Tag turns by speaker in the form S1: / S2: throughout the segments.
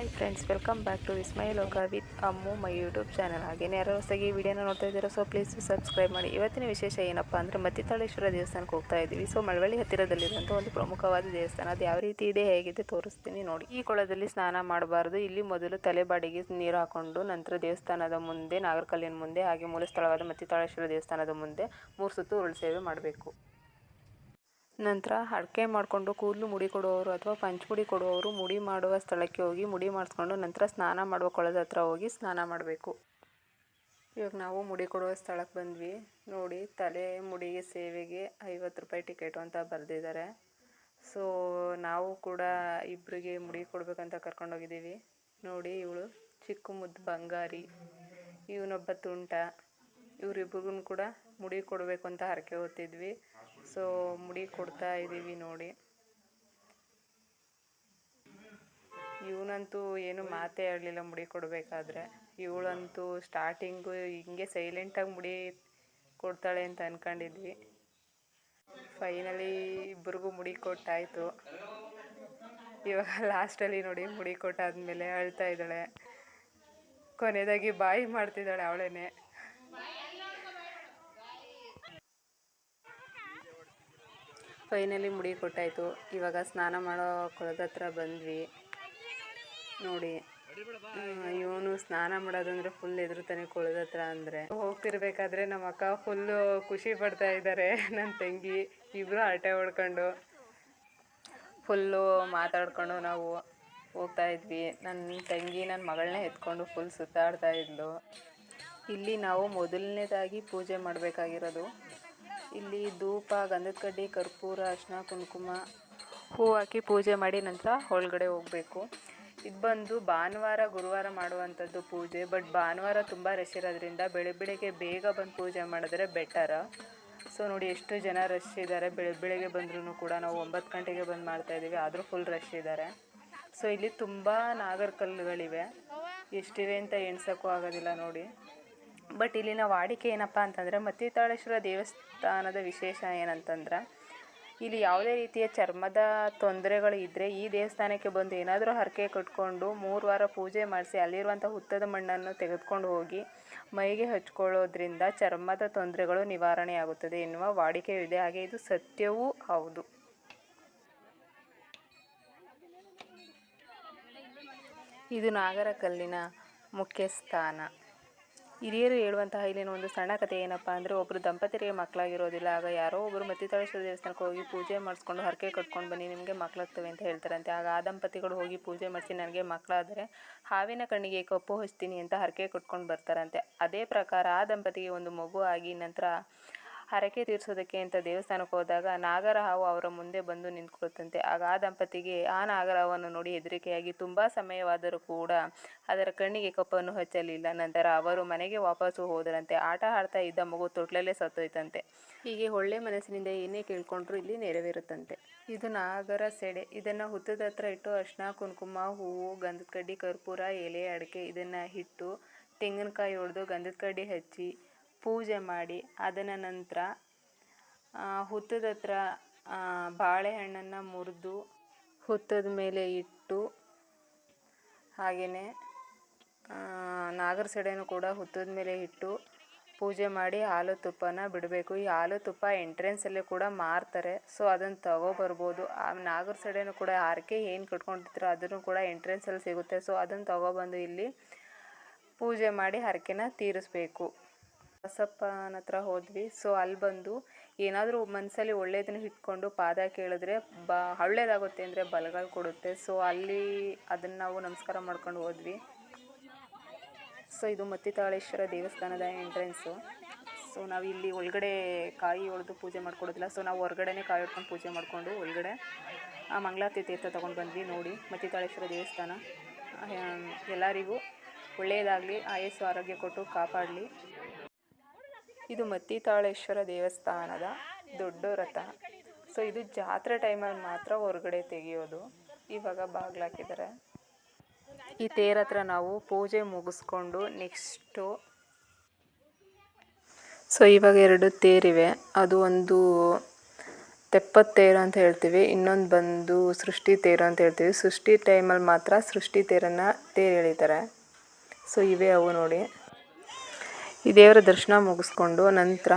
S1: Hi friends welcome back to Vismaya Loka with Ammu my YouTube channel ಹಾಗೆಯೇ ಯಾರು ಹೊಸದಾಗಿ ವಿಡಿಯೋನ ನೋಡ್ತಾ ಇದ್ದೀರೋ ಸೊ ಪ್ಲೀಸ್ ಸಬ್ಸ್ಕ್ರೈಬ್ ಮಾಡಿ. ಇವತ್ತಿನ ವಿಶೇಷ ಏನಪ್ಪ ಅಂದರೆ ಮತ್ತಿತಾಳೇಶ್ವರ ದೇವಸ್ಥಾನಕ್ಕೆ ಹೋಗ್ತಾ ಇದ್ದೀವಿ. ಸೊ ಮಳವಳ್ಳಿ ಹತ್ತಿರದಲ್ಲಿರುವಂಥ ಒಂದು ಪ್ರಮುಖವಾದ ದೇವಸ್ಥಾನ, ಅದು ಯಾವ ರೀತಿ ಇದೆ, ಹೇಗಿದೆ ತೋರಿಸ್ತೀನಿ ನೋಡಿ. ಈ ಕೊಳದಲ್ಲಿ ಸ್ನಾನ ಮಾಡಬಾರ್ದು. ಇಲ್ಲಿ ಮೊದಲು ತಲೆಬಾಡಿಗೆ ನೀರು ಹಾಕೊಂಡು, ನಂತರ ದೇವಸ್ಥಾನದ ಮುಂದೆ ನಾಗರಕಲ್ಲಿನ ಮುಂದೆ, ಹಾಗೆ ಮೂಲ ಸ್ಥಳವಾದ ಮತ್ತಿತಾಳೇಶ್ವರ ದೇವಸ್ಥಾನದ ಮುಂದೆ ಮೂರು ಸುತ್ತು ಉರುಳು ಸೇವೆ ಮಾಡಬೇಕು. ನಂತರ ಅಡಿಕೆ ಮಾಡಿಕೊಂಡು ಕೂದಲು ಮುಡಿ ಕೊಡುವವರು ಅಥವಾ ಪಂಚಮುಡಿ ಕೊಡುವವರು ಮುಡಿ ಮಾಡುವ ಸ್ಥಳಕ್ಕೆ ಹೋಗಿ ಮುಡಿ ಮಾಡಿಸ್ಕೊಂಡು ನಂತರ ಸ್ನಾನ ಮಾಡುವ ಕೊಳದ ಹತ್ರ ಹೋಗಿ ಸ್ನಾನ ಮಾಡಬೇಕು. ಇವಾಗ ನಾವು ಮುಡಿ ಕೊಡುವ ಸ್ಥಳಕ್ಕೆ ಬಂದ್ವಿ. ನೋಡಿ ತಲೆ ಮುಡಿಗೆ ಸೇವೆಗೆ ಐವತ್ತು ರೂಪಾಯಿ ಟಿಕೆಟು ಅಂತ ಬರೆದಿದ್ದಾರೆ. ಸೊ ನಾವು ಕೂಡ ಇಬ್ಬರಿಗೆ ಮುಡಿ ಕೊಡಬೇಕಂತ ಕರ್ಕೊಂಡೋಗಿದ್ದೀವಿ ನೋಡಿ ಇವಳು ಚಿಕ್ಕ ಮುದ್ದು ಬಂಗಾರಿ, ಇವನೊಬ್ಬ ತುಂಟ, ಇವರಿಬ್ರಿಗೂ ಕೂಡ ಮುಡಿ ಕೊಡಬೇಕು ಅಂತ ಹರಕೆ ಹೊತ್ತಿದ್ವಿ. ಸೊ ಮುಡಿ ಕೊಡ್ತಾ ಇದ್ದೀವಿ ನೋಡಿ. ಇವನಂತೂ ಏನು ಮಾತೇ ಆಡಲಿಲ್ಲ ಮುಡಿ ಕೊಡಬೇಕಾದ್ರೆ. ಇವಳಂತೂ ಸ್ಟಾರ್ಟಿಂಗು ಹಿಂಗೆ ಸೈಲೆಂಟಾಗಿ ಮುಡಿ ಕೊಡ್ತಾಳೆ ಅಂತ ಅಂದ್ಕೊಂಡಿದ್ವಿ ಫೈನಲಿ ಇಬ್ಬರಿಗೂ ಮುಡಿ ಕೊಟ್ಟಾಯಿತು. ಇವಾಗ ಲಾಸ್ಟಲ್ಲಿ ನೋಡಿ ಮುಡಿ ಕೊಟ್ಟಾದ್ಮೇಲೆ ಅಳ್ತಾ ಇದ್ದಾಳೆ. ಕೊನೆಯದಾಗಿ ಬಾಯಿ ಮಾಡ್ತಿದ್ದಾಳೆ ಅವಳೇನೆ ಫೈನಲಿ ಮುಡಿ ಕೊಟ್ಟಾಯಿತು. ಇವಾಗ ಸ್ನಾನ ಮಾಡೋ ಕೊಳದ ಹತ್ರ ಬಂದ್ವಿ. ನೋಡಿ ಇವನು ಸ್ನಾನ ಮಾಡೋದಂದ್ರೆ ಫುಲ್ ಎದುರುತಾನೆ ಕೊಳದ ಹತ್ರ ಅಂದರೆ. ಹೋಗ್ತಿರ್ಬೇಕಾದ್ರೆ ನಮ್ಮ ಅಕ್ಕ ಫುಲ್ಲು ಖುಷಿ ಪಡ್ತಾ ಇದ್ದಾರೆ ನನ್ನ ತಂಗಿ. ಇಬ್ಬರು ಹರಟೆ ಹೊಡ್ಕೊಂಡು ಫುಲ್ಲು ಮಾತಾಡ್ಕೊಂಡು ನಾವು ಹೋಗ್ತಾ ಇದ್ವಿ. ನನ್ನ ತಂಗಿ ನನ್ನ ಮಗಳನ್ನೇ ಎತ್ಕೊಂಡು ಫುಲ್ ಸುತ್ತಾಡ್ತಾ ಇದ್ಲು. ಇಲ್ಲಿ ನಾವು ಮೊದಲನೇದಾಗಿ ಪೂಜೆ ಮಾಡಬೇಕಾಗಿರೋದು ಇಲ್ಲಿ ಧೂಪ, ಗಂಧದ ಕಡ್ಡಿ, ಕರ್ಪೂರ ಅರಿಶಿನ ಕುಂಕುಮ, ಹೂ ಹಾಕಿ ಪೂಜೆ ಮಾಡಿ ನಂತರ ಒಳಗಡೆ ಹೋಗಬೇಕು. ಇದು ಬಂದು ಭಾನುವಾರ, ಗುರುವಾರ ಮಾಡುವಂಥದ್ದು ಪೂಜೆ. ಬಟ್ ಭಾನುವಾರ ತುಂಬ ರಶ್ ಇರೋದ್ರಿಂದ ಬೆಳೆ, ಬೆಳಿಗ್ಗೆ ಬೇಗ ಬಂದು ಪೂಜೆ ಮಾಡಿದ್ರೆ ಬೆಟರ ಸೊ ನೋಡಿ ಎಷ್ಟು ಜನ ರಶ್ ಇದ್ದಾರೆ ಬೆಳೆ, ಬೆಳಿಗ್ಗೆ ಬಂದ್ರೂ ಕೂಡ ನಾವು ಒಂಬತ್ತು ಗಂಟೆಗೆ ಬಂದು ಮಾಡ್ತಾ ಇದ್ದೀವಿ. ಆದರೂ ಫುಲ್ ರಶ್ ಇದ್ದಾರೆ ಸೊ ಇಲ್ಲಿ ತುಂಬ ನಾಗರಕಲ್ಲುಗಳಿವೆ. ಎಷ್ಟಿವೆ ಅಂತ ಎಣ್ಸೋಕ್ಕೂ ಆಗೋದಿಲ್ಲ ನೋಡಿ. ಬಟ್ ಇಲ್ಲಿನ ವಾಡಿಕೆ ಏನಪ್ಪ ಅಂತಂದರೆ ಮತ್ತಿತಾಳೇಶ್ವರ ದೇವಸ್ಥಾನದ ವಿಶೇಷ ಏನಂತಂದ್ರೆ ಇಲ್ಲಿ ಯಾವುದೇ ರೀತಿಯ ಚರ್ಮದ ತೊಂದರೆಗಳು ಇದ್ದರೆ ಈ ದೇವಸ್ಥಾನಕ್ಕೆ ಬಂದು ಏನಾದರೂ ಹರಕೆ ಕಟ್ಕೊಂಡು ಮೂರು ವಾರ ಪೂಜೆ ಮಾಡಿಸಿ ಅಲ್ಲಿರುವಂಥ ಹುತ್ತದ ಮಣ್ಣನ್ನು ತೆಗೆದುಕೊಂಡು ಹೋಗಿ ಮೈಗೆ ಹಚ್ಕೊಳ್ಳೋದ್ರಿಂದ ಚರ್ಮದ ತೊಂದರೆಗಳು ನಿವಾರಣೆಯಾಗುತ್ತದೆ ಎನ್ನುವ ವಾಡಿಕೆಯೂ ಇದೆ. ಹಾಗೆ ಇದು ಸತ್ಯವೂ ಹೌದು. ಇದು ನಾಗರಕಲ್ಲಿನ ಮುಖ್ಯ ಸ್ಥಾನ ಹಿರಿಯರು ಹೇಳುವಂತಹ ಇಲ್ಲಿನ ಒಂದು ಸಣ್ಣ ಕಥೆ ಏನಪ್ಪ ಅಂದರೆ ಒಬ್ಬರು ದಂಪತಿರಿಗೆ ಮಕ್ಕಳಾಗಿರೋದಿಲ್ಲ, ಆಗ ಯಾರೋ ಒಬ್ಬರು ಮತ್ತಿತಾಳೇಶ್ವರ ದೇವಸ್ಥಾನಕ್ಕೆ ಹೋಗಿ ಪೂಜೆ ಮಾಡಿಸ್ಕೊಂಡು ಹರಕೆ ಕಟ್ಕೊಂಡು ಬನ್ನಿ, ನಿಮಗೆ ಮಕ್ಕಳಾಗ್ತವೆ ಅಂತ ಹೇಳ್ತಾರಂತೆ. ಆಗ ಆ ದಂಪತಿಗಳು ಹೋಗಿ ಪೂಜೆ ಮಾಡಿಸಿ ನನಗೆ ಮಕ್ಕಳಾದರೆ ಹಾವಿನ ಕಣ್ಣಿಗೆ ಕಪ್ಪು ಹಚ್ತೀನಿ ಅಂತ ಹರಕೆ ಕಟ್ಕೊಂಡು ಬರ್ತಾರಂತೆ. ಅದೇ ಪ್ರಕಾರ ಆ ದಂಪತಿಗೆ ಒಂದು ಮಗು ಆಗಿ ನಂತರ ಹರಕೆ ತೀರಿಸೋದಕ್ಕೆ ಅಂತ ದೇವಸ್ಥಾನಕ್ಕೆ ಹೋದಾಗ ನಾಗರ ಹಾವು ಅವರ ಮುಂದೆ ಬಂದು ನಿಂತ್ಕೊಳ್ತಂತೆ ಆಗ ಆ ದಂಪತಿಗೆ ಆ ನಾಗರಹಾವನ್ನು ನೋಡಿ ಹೆದರಿಕೆಯಾಗಿ ತುಂಬ ಸಮಯವಾದರೂ ಕೂಡ ಅದರ ಕಣ್ಣಿಗೆ ಕಪ್ಪನ್ನು ಹಚ್ಚಲಿಲ್ಲ. ನಂತರ ಅವರು ಮನೆಗೆ ವಾಪಸ್ಸು ಹೋದರಂತೆ. ಆಟ ಆಡ್ತಾ ಇದ್ದ ಮಗು ತೊಟ್ಲಲ್ಲೇ ಸತ್ತೋಯ್ತಂತೆ. ಹೀಗೆ ಒಳ್ಳೆ ಮನಸ್ಸಿನಿಂದ ಏನೇ ಕೇಳ್ಕೊಂಡ್ರು ಇಲ್ಲಿ ನೆರವೇರುತ್ತಂತೆ. ಇದು ನಾಗರ ಸೆಡೆ. ಇದನ್ನು ಹುತ್ತದ ಹತ್ರ ಇಟ್ಟು ಅರ್ಶಿನ ಕುಂಕುಮ, ಹೂವು, ಗಂಧದ ಕಡ್ಡಿ, ಕರ್ಪೂರ, ಎಲೆ, ಅಡಿಕೆ ಇದನ್ನು ಹಿಟ್ಟು, ತೆಂಗಿನಕಾಯಿ ಹೊಡೆದು ಗಂಧದ ಕಡ್ಡಿ ಹಚ್ಚಿ ಪೂಜೆ ಮಾಡಿ ಅದನ ನಂತರ ಹುತ್ತದ ಹತ್ರ ಬಾಳೆಹಣ್ಣನ್ನು ಮುರಿದು ಹುತ್ತದ ಮೇಲೆ ಇಟ್ಟು ಹಾಗೆಯೇ ನಾಗರ ಸೆಡೆನೂ ಕೂಡ ಹುತ್ತದ ಮೇಲೆ ಇಟ್ಟು ಪೂಜೆ ಮಾಡಿ ಹಾಲು ತುಪ್ಪನ ಬಿಡಬೇಕು. ಈ ಹಾಲು ತುಪ್ಪ ಎಂಟ್ರೆನ್ಸಲ್ಲೇ ಕೂಡ ಮಾರ್ತಾರೆ. ಸೊ ಅದನ್ನು ತಗೊಬರ್ಬೋದು. ಆ, ನಾಗರ ಸೆಡೆನೂ ಕೂಡ ಆರಕೆ ಏನು ಕಟ್ಕೊಂಡಿರ್ತಾರೆ ಅದನ್ನು ಕೂಡ ಎಂಟ್ರೆನ್ಸಲ್ಲಿ ಸಿಗುತ್ತೆ. ಸೊ ಅದನ್ನು ತಗೊಬಂದು ಇಲ್ಲಿ ಪೂಜೆ ಮಾಡಿ ಹರಕೆನ ತೀರಿಸ್ಬೇಕು. ಬಸಪ್ಪನ ಹತ್ರ ಹೋದ್ವಿ. ಸೊ ಅಲ್ಲಿ ಬಂದು ಏನಾದರೂ ಮನಸ್ಸಲ್ಲಿ ಒಳ್ಳೆಯದನ್ನು ಇಟ್ಕೊಂಡು ಪಾದ ಕೇಳಿದ್ರೆ ಬ ಒಳ್ಳೇದಾಗುತ್ತೆ ಅಂದರೆ ಬಲಗಳು ಕೊಡುತ್ತೆ. ಸೊ ಅಲ್ಲಿ ಅದನ್ನು ನಾವು ನಮಸ್ಕಾರ ಮಾಡ್ಕೊಂಡು ಹೋದ್ವಿ. ಸೊ ಇದು ಮತ್ತಿತಾಳೇಶ್ವರ ದೇವಸ್ಥಾನದ ಎಂಟ್ರೆನ್ಸು ಸೊ ನಾವು ಇಲ್ಲಿ ಒಳಗಡೆ ಕಾಯಿ ಒಡೆದು ಪೂಜೆ ಮಾಡ್ಕೊಡೋದಿಲ್ಲ. ಸೊ ನಾವು ಹೊರಗಡೆನೇ ಕಾಯಿ ಹೊಡ್ಕೊಂಡು ಪೂಜೆ ಮಾಡಿಕೊಂಡು ಒಳಗಡೆ ಆ ಮಂಗಳಾರತಿ ತೀರ್ಥ ತೊಗೊಂಡು ಬಂದ್ವಿ ನೋಡಿ ಮತ್ತಿತಾಳೇಶ್ವರ ದೇವಸ್ಥಾನ. ಎಲ್ಲರಿಗೂ ಒಳ್ಳೆಯದಾಗಲಿ ಆಯಸ್ಸು ಆರೋಗ್ಯ ಕೊಟ್ಟು ಕಾಪಾಡಲಿ. ಇದು ಮತ್ತಿತಾಳೇಶ್ವರ ದೇವಸ್ಥಾನದ ದೊಡ್ಡ ರಥ ಸೊ ಇದು ಜಾತ್ರೆ ಟೈಮಲ್ಲಿ ಮಾತ್ರ ಹೊರಗಡೆ ತೆಗೆಯೋದು. ಇವಾಗ ಬಾಗಿಲಾಕಿದ್ದಾರೆ ಈ ತೇರ ಹತ್ರ ನಾವು ಪೂಜೆ ಮುಗಿಸ್ಕೊಂಡು ನೆಕ್ಸ್ಟು ಸೊ ಇವಾಗ ಎರಡು ತೇರಿವೆ ಅದು ಒಂದು ತೆಪ್ಪತ್ತು ತೇರು ಅಂತ ಹೇಳ್ತೀವಿ. ಇನ್ನೊಂದು ಬಂದು ಸೃಷ್ಟಿ ತೇರು ಅಂತ ಹೇಳ್ತೀವಿ. ಸೃಷ್ಟಿ ಟೈಮಲ್ಲಿ ಮಾತ್ರ ಸೃಷ್ಟಿ ತೇರನ್ನು ತೇರು ಎಳಿತಾರೆ. ಸೊ ಇವೆ ಅವು ನೋಡಿ. ಈ ದೇವರ ದರ್ಶನ ಮುಗಿಸ್ಕೊಂಡು ನಂತರ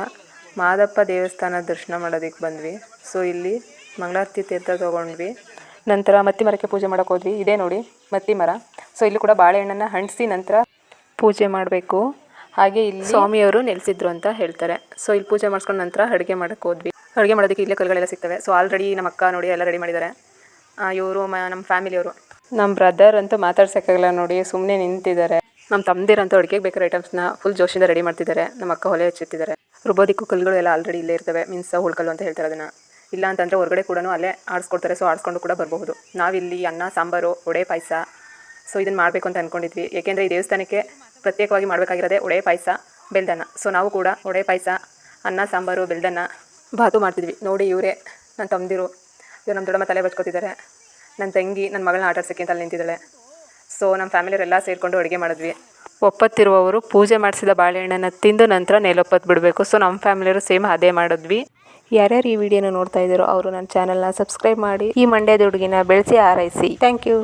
S1: ಮಾದಪ್ಪ ದೇವಸ್ಥಾನ ದರ್ಶನ ಮಾಡೋದಕ್ಕೆ ಬಂದ್ವಿ. ಸೊ ಇಲ್ಲಿ ಮಂಗಳಾರತಿ ತೀರ್ಥ ತೊಗೊಂಡ್ವಿ. ನಂತರ ಮತ್ತಿ ಮರಕ್ಕೆ ಪೂಜೆ ಮಾಡೋಕೆ ಹೋದ್ವಿ. ಇದೇ ನೋಡಿ ಮತ್ತಿ ಮರ. ಸೊ ಇಲ್ಲಿ ಕೂಡ ಬಾಳೆಹಣ್ಣನ್ನು ಹಣಿಸಿ ನಂತರ ಪೂಜೆ ಮಾಡಬೇಕು. ಹಾಗೆ ಇಲ್ಲಿ ಸ್ವಾಮಿಯವರು ನೆಲೆಸಿದ್ರು ಅಂತ ಹೇಳ್ತಾರೆ. ಸೊ ಇಲ್ಲಿ ಪೂಜೆ ಮಾಡಿಸ್ಕೊಂಡು ನಂತರ ಅಡುಗೆ ಮಾಡೋಕೆ ಹೋದ್ವಿ. ಅಡುಗೆ ಮಾಡೋದಕ್ಕೆ ಇಲ್ಲೇ ಕಲ್ಗಳೆಲ್ಲ ಸಿಗ್ತವೆ. ಸೊ ಆಲ್ರೆಡಿ ನಮ್ಮ ಅಕ್ಕ ನೋಡಿ ಎಲ್ಲ ರೆಡಿ ಮಾಡಿದ್ದಾರೆ. ಇವರು ನಮ್ಮ ಫ್ಯಾಮಿಲಿಯವರು ನಮ್ಮ ಬ್ರದರ್ ಅಂತೂ ಮಾತಾಡ್ಸೋಕ್ಕಾಗಲ್ಲ ನೋಡಿ ಸುಮ್ಮನೆ ನಿಂತಿದ್ದಾರೆ. ನಮ್ಮ ತಮ್ಮದಿರೋಂಥ ಅಡುಗೆಗೆ ಬೇಕಾದ ಐಟಮ್ಸ್ನ ಫುಲ್ ಜೋಶಿಂದ ರೆಡಿ ಮಾಡ್ತಿದ್ದಾರೆ ನಮ್ಮ ಅಕ್ಕ ಹೊಲೆ ಹಚ್ಚುತ್ತಿದ್ದಾರೆ ರುಬೋದಿಕ್ಕು ಕಲ್ಲುಗಳು ಎಲ್ಲ ಆಲ್ರೆಡಿ ಇಲ್ಲೇ ಇರ್ತವೆ. ಮೀನ್ಸ್ ಹುಳ್ಕಲ್ಲು ಅಂತ ಹೇಳ್ತಾರೆ ಅದನ್ನು. ಇಲ್ಲ ಅಂತಂದರೆ ಹೊರಗಡೆ ಕೂಡ ಅಲ್ಲೇ ಆಡಿಸ್ಕೊಡ್ತಾರೆ. ಸೊ ಆಡಿಸ್ಕೊಂಡು ಕೂಡ ಬರಬಹುದು. ನಾವಿಲ್ಲಿ ಅನ್ನ, ಸಾಂಬಾರು ಒಡೆ ಪಾಯಸ. ಸೊ ಇದನ್ನು ಮಾಡಬೇಕು ಅಂತ ಅಂದ್ಕೊಂಡಿದ್ವಿ ಏಕೆಂದರೆ ಈ ದೇವಸ್ಥಾನಕ್ಕೆ ಪ್ರತ್ಯೇಕವಾಗಿ ಮಾಡಬೇಕಾಗಿರೋದೇ ಒಡೆ ಪಾಯಸ, ಬೆಲ್ದನ್ನ. ಸೊ ನಾವು ಕೂಡ ಒಡೆ ಪಾಯಸ, ಅನ್ನ, ಸಾಂಬಾರು, ಬೆಲ್ದನ್ನ ಬಾತು ಮಾಡ್ತಿದ್ವಿ. ನೋಡಿ ಇವರೇ ನನ್ನ ತಮ್ಮದಿರು ಇವರು ನಮ್ಮ ದೊಡ್ಡಮ್ಮ ತಲೆ ಬಚ್ಕೋತಿದ್ದಾರೆ ನನ್ನ ತಂಗಿ ನನ್ನ ಮಗಳನ್ನ ಆಟಾಡ್ಸೋಕ್ಕೆ ಅಂತ ಅಲ್ಲಿ ನಿಂತಿದ್ದಾಳೆ. ಸೊ ನಮ್ಮ ಫ್ಯಾಮಿಲಿಯವರೆಲ್ಲ ಸೇರಿಕೊಂಡು ಅಡುಗೆ ಮಾಡಿದ್ವಿ. ಒಪ್ಪತ್ತಿರುವವರು ಪೂಜೆ ಮಾಡಿಸಿದ ಬಾಳೆಹಣ್ಣನ್ನು ತಿಂದು ನಂತರ ನೆಲೊಪ್ಪತ್ತು ಬಿಡಬೇಕು. ಸೊ ನಮ್ಮ ಫ್ಯಾಮಿಲಿಯವರು ಸೇಮ್ ಅದೇ ಮಾಡಿದ್ವಿ. ಯಾರ್ಯಾರು ಈ ವಿಡಿಯೋನ ನೋಡ್ತಾ ಇದ್ದಾರೋ ಅವರು ನನ್ನ ಚಾನಲ್ನ ಸಬ್ಸ್ಕ್ರೈಬ್ ಮಾಡಿ ಈ ಮಂಡ್ಯದ ಹುಡುಗಿನ ಬೆಳೆಸಿ ಆರೈಸಿ ಥ್ಯಾಂಕ್ ಯು